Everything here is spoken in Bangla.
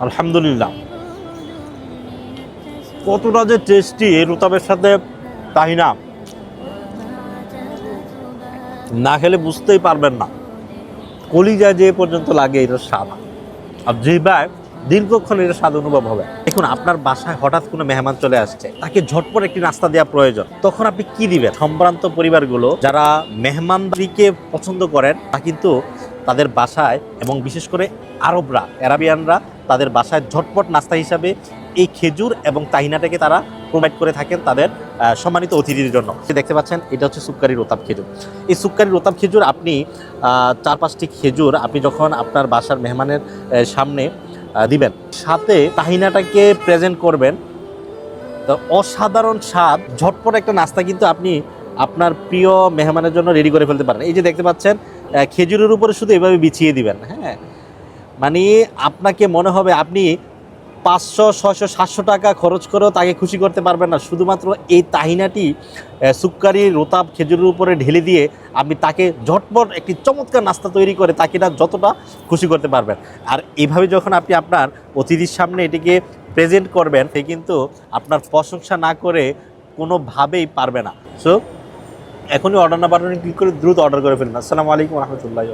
আলহামদুলিল্লাহ। কতটা যে টেস্টি রুতাবের সাথে তাই না? না খেলে বুঝতেই পারবেন না। কলিজা যে পর্যন্ত লাগে এটা স্বাদ। আর যে জিবায় দীর্ঘক্ষণ এটা স্বাদ অনুভব হবে। দেখুন, আপনার বাসায় হঠাৎ কোনো মেহমান চলে আসছে, তাকে ঝটপট একটি নাস্তা দেওয়া প্রয়োজন। তখন আপনি কি দিবেন? সম্ভ্রান্ত পরিবারগুলো যারা মেহমানদারিকে পছন্দ করেন তা কিন্তু তাদের বাসায় এবং বিশেষ করে আরবরা, অ্যারাবিয়ানরা তাদের বাসায় ঝটপট নাস্তা হিসাবে এই খেজুর এবং তাহিনাটাকে তারা প্রোভাইড করে থাকেন তাদের সম্মানিত অতিথির জন্য। দেখতে পাচ্ছেন, এটা হচ্ছে সুক্কারি রোতাব খেজুর। এই সুক্কারি রোতাব খেজুর আপনি চার পাঁচটি খেজুর আপনি যখন আপনার বাসার মেহমানের সামনে দিবেন। সাথে তাহিনাটাকে প্রেজেন্ট করবেন। তো অসাধারণ স্বাদ, ঝটপট একটা নাস্তা কিন্তু আপনি আপনার প্রিয় মেহমানের জন্য রেডি করে ফেলতে পারেন। এই যে দেখতে পাচ্ছেন খেজুরের উপরে শুধু এভাবে বিছিয়ে দিবেন হ্যাঁ? মানে আপনাকে মনে হবে আপনি পাঁচশো ছয়শো সাতশো টাকা খরচ করেও তাকে খুশি করতে পারবেন না। শুধুমাত্র এই তাহিনাটি আহ, সুক্কারি রোতাব খেজুরের উপরে ঢেলে দিয়ে আপনি তাকে ঝটপট একটি চমৎকার নাস্তা তৈরি করে তাকে না যতটা খুশি করতে পারবেন। আর এভাবে যখন আপনি আপনার অতিথির সামনে এটিকে প্রেজেন্ট করবেন সে কিন্তু আপনার প্রশংসা না করে কোনোভাবেই পারবে না। সো এখনই অর্ডার না ক্লিক করে দ্রুত অর্ডার করে ফেলুন। আসসালামু আলাইকুম রহমতুল্লাহ